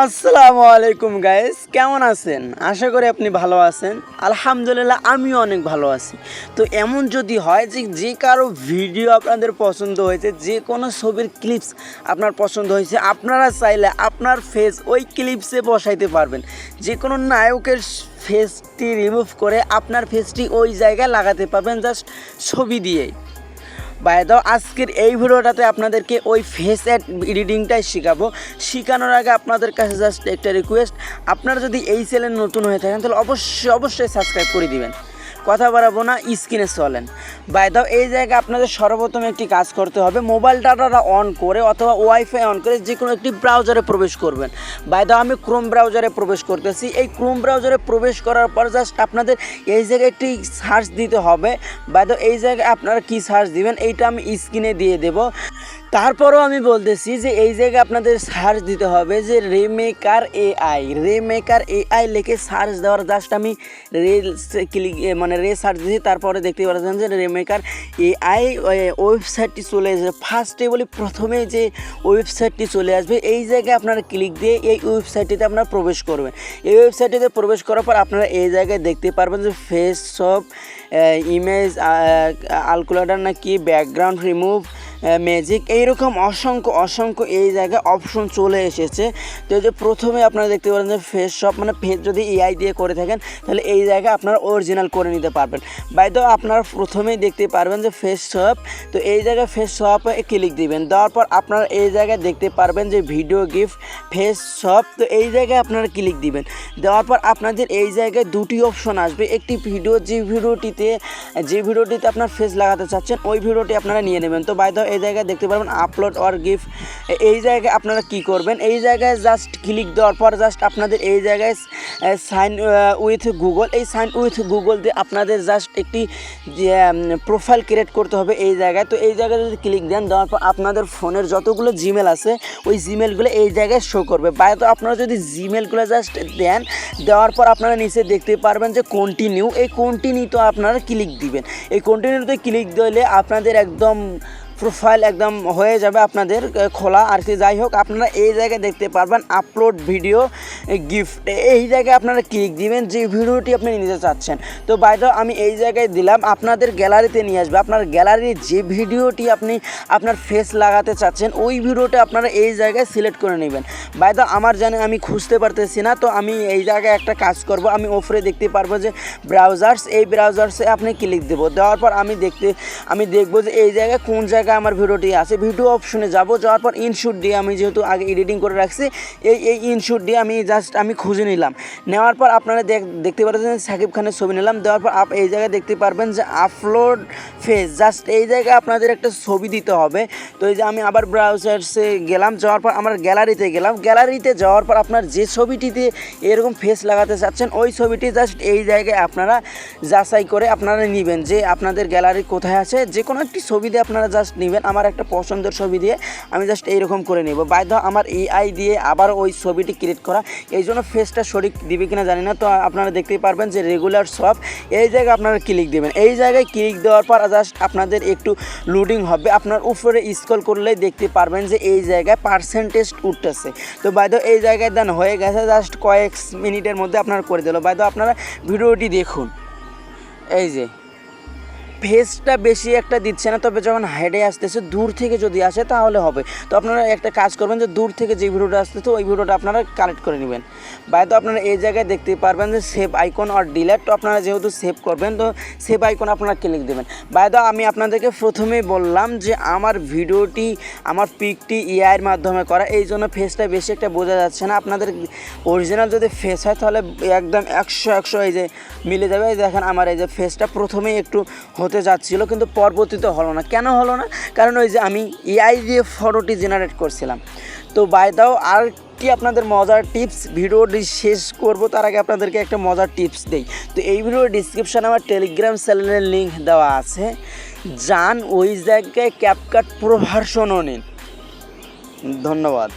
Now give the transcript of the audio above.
আসসালামু আলাইকুম গাইস কেমন আছেন? আশা করি আপনি ভালো আছেন। আলহামদুলিল্লাহ, আমিও অনেক ভালো আছি। তো এমন যদি হয় যে যে কারও ভিডিও আপনাদের পছন্দ হয়েছে, যে কোনো ছবির ক্লিপস আপনার পছন্দ হয়েছে, আপনারা চাইলে আপনার ফেস ওই ক্লিপসে বসাইতে পারবেন। যে কোনো নায়কের ফেসটি রিমুভ করে আপনার ফেসটি ওই জায়গায় লাগাতে পারবেন জাস্ট ছবি দিয়েই। বাই দাও আজকের এই ভিডিওটাতে আপনাদেরকে ওই ফেস অ্যাড রিডিংটাই শেখাবো। শেখানোর আগে আপনাদের কাছে জাস্ট একটা রিকোয়েস্ট আপনারা যদি এই চ্যানেল নতুন হয়ে থাকেন, তাহলে অবশ্যই অবশ্যই সাবস্ক্রাইব করে দিবেন। কথা বাড়াবো না, স্ক্রিনে চলেন। বাই দাও এই জায়গায় আপনাদের সর্বপ্রথম একটি কাজ করতে হবে মোবাইল ডাটাটা অন করে অথবা ওয়াইফাই অন করে যে কোনো একটি ব্রাউজারে প্রবেশ করবেন। বাই দাও আমি ক্রোম ব্রাউজারে প্রবেশ করতেছি। এই ক্রোম ব্রাউজারে প্রবেশ করার পর জাস্ট আপনাদের এই জায়গায় একটি সার্চ দিতে হবে। বাই দাও এই জায়গায় আপনারা কি সার্চ দিবেন, এইটা আমি স্ক্রিনে দিয়ে দেব। তারপরও আমি বলতেছি যে এই জায়গায় আপনাদের সার্চ দিতে হবে যে রেমেকার এআই রেমেকার এআই লিখে সার্চ দেওয়ার জাস্ট আমি রে ক্লিক মানে রে সার্চ দিয়েছি, তারপরে দেখতে পাচ্ছেন যে রেমেকার এআই ওয়েবসাইটটি চলে আসবে ফার্স্টে বলি প্রথমে যে ওয়েবসাইটটি চলে আসবে, এই জায়গায় আপনারা ক্লিক দিয়ে এই ওয়েবসাইটটিতে আপনারা প্রবেশ করবেন। এই ওয়েবসাইটটিতে প্রবেশ করার পর আপনারা এই জায়গায় দেখতে পারবেন যে ফেস সব ইমেজ আলকুলেটার না কি ব্যাকগ্রাউন্ড রিমুভ ম্যাজিক এইরকম অসংখ্য অসংখ্য এই জায়গায় অপশন চলে এসেছে। তো যে প্রথমে আপনারা দেখতে পারেন যে ফেস শপ মানে ফেস যদি এআই দিয়ে করে থাকেন, তাহলে এই জায়গায় আপনারা অরিজিনাল করে নিতে পারবেন। বাইদ আপনারা প্রথমেই দেখতে পারবেন যে ফেস শপ তো এই জায়গায় ফেস শপে ক্লিক দিবেন। দেওয়ার পর আপনারা এই জায়গায় দেখতে পারবেন যে ভিডিও গিফট ফেস শপ তো এই জায়গায় আপনারা ক্লিক দিবেন। দেওয়ার পর আপনাদের এই জায়গায় দুটি অপশন আসবে। একটি ভিডিও যে ভিডিওটিতে যে ভিডিওটিতে আপনার ফেস লাগাতে চাচ্ছেন, ওই ভিডিওটি আপনারা নিয়ে নেবেন। তো বাইদ এই জায়গায় দেখতে পারবেন আপলোড অর গিফট এই জায়গায় আপনারা কি করবেন? এই জায়গায় জাস্ট ক্লিক দেওয়ার পর জাস্ট আপনাদের এই জায়গায় সাইন উইথ গুগল এই সাইন উইথ গুগল দিয়ে আপনাদের জাস্ট একটি প্রোফাইল ক্রিয়েট করতে হবে এই জায়গায়। তো এই জায়গায় যদি ক্লিক দেন, দেওয়ার পর আপনাদের ফোনের যতগুলো জিমেল আছে, ওই জিমেলগুলো এই জায়গায় শো করবে। বাইরে তো আপনারা যদি জিমেলগুলো জাস্ট দেন, দেওয়ার পর আপনারা নিচে দেখতে পারবেন যে কন্টিনিউ এই কন্টিনিউ তো আপনারা ক্লিক দিবেন। এই কন্টিনিউতে ক্লিক দিলে আপনাদের একদম প্রোফাইল একদম হয়ে যাবে আপনাদের খোলা আর কি। যাই হোক, আপনারা এই জায়গায় দেখতে পারবেন আপলোড ভিডিও গিফট এই জায়গায় আপনারা ক্লিক দিবেন, যে ভিডিওটি আপনি নিতে চাচ্ছেন। তো বাইদ আমি এই জায়গায় দিলাম, আপনাদের গ্যালারিতে নিয়ে আসবে। আপনার গ্যালারির যে ভিডিওটি আপনি আপনার ফেস লাগাতে চাচ্ছেন, ওই ভিডিওটা আপনারা এই জায়গায় সিলেক্ট করে নেবেন। বাইদ আমার জানে আমি খুঁজতে পারতেছি না, তো আমি এই জায়গায় একটা কাজ করব। আমি ওপরে দেখতে পারব যে ব্রাউজার্স এই ব্রাউজার্সে আপনি ক্লিক দেবো। দেওয়ার পর আমি দেখতে, আমি দেখব যে এই জায়গায় কোন জায়গায় আমার ভিডিওটি আছে। ভিডিও অপশনে যাব। যাওয়ার পর ইনশুট দিয়ে আমি যেহেতু আগে এডিটিং করে রাখছি, এই এই ইনশুট দিয়ে আমি জাস্ট আমি খুঁজে নিলাম। নেওয়ার পর আপনারা দেখ- দেখতে পাচ্ছেন সাকিব খানের ছবি নিলাম। দেওয়ার পর আপ এই জায়গায় দেখতে পারবেন যে আপলোড ফেস জাস্ট এই জায়গায় আপনাদের একটা ছবি দিতে হবে। তো এই যে আমি আবার ব্রাউজার্সে গেলাম। যাওয়ার পর আমার গ্যালারিতে গেলাম। গ্যালারিতে যাওয়ার পর আপনার যে ছবিটিতে এরকম ফেস লাগাতে চাচ্ছেন, ওই ছবিটি জাস্ট এই জায়গায় আপনারা যাচাই করে আপনারা নেবেন যে আপনাদের গ্যালারি কোথায় আছে। যে কোনো একটি ছবি দিয়ে আপনারা জাস্ট নেবেন আমার একটা পছন্দের ছবি দিয়ে, আমি জাস্ট এইরকম করে নেব। বাধ্য আমার এআই দিয়ে আবার ওই ছবিটি ক্রিয়েট করা। এই জন্য ফেসটা সঠিক দিবে কিনা জানি না, তো আপনারা দেখতেই পারবেন যে রেগুলার সব এই জায়গায় আপনারা ক্লিক দেবেন। এই জায়গায় ক্লিক দেওয়ার পর জাস্ট আপনাদের একটু লোডিং হবে। আপনার উপরে স্ক্রল করলেই দেখতে পারবেন যে এই জায়গায় পার্সেন্টেজ উঠতেছে। তো বাইদ এই জায়গায় দেন হয়ে গেছে, জাস্ট কয়েক মিনিটের মধ্যে আপনারা করে দিল। বাইদ আপনারা ভিডিওটি দেখুন। এই যে ফেসটা বেশি একটা দিচ্ছে না, তবে যখন হেডে আসতেছে, দূর থেকে যদি আসে তাহলে হবে। তো আপনারা একটা কাজ করবেন যে দূর থেকে যে ভিডিওটা আসতেছে, ওই ভিডিওটা আপনারা কালেক্ট করে নেবেন। বাই তো আপনারা এই জায়গায় দেখতে পারবেন যে সেভ আইকন আর ডিলেট আপনারা যেহেতু সেভ করবেন, তো সেভ আইকন আপনারা ক্লিক দেবেন। বাই তো আমি আপনাদেরকে প্রথমেই বললাম যে আমার ভিডিওটি, আমার পিকটি ইআইয়ের মাধ্যমে করা, এই জন্য ফেসটা বেশি একটা বোঝা যাচ্ছে না। আপনাদের অরিজিনাল যদি ফেস হয়, তাহলে একদম একশো একশো এই যে মিলে যাবে। দেখেন, আমার এই যে ফেসটা প্রথমেই একটু হতে যাচ্ছিল, কিন্তু পরবর্তীতে হলো না। কেন হলো না? কারণ ওই যে আমি এআই দিয়ে ফটোটি জেনারেট করছিলাম। তো বাই দাও আর কি আপনাদের মজার টিপস ভিডিওটি শেষ করব, তার আগে আপনাদেরকে একটা মজার টিপস দেই। তো এই ভিডিওর ডিসক্রিপশানে আমার টেলিগ্রাম চ্যানেলের লিঙ্ক দেওয়া আছে। যান ওই জায়গায় ক্যাপকাট প্রো ভার্সনও নিন। ধন্যবাদ।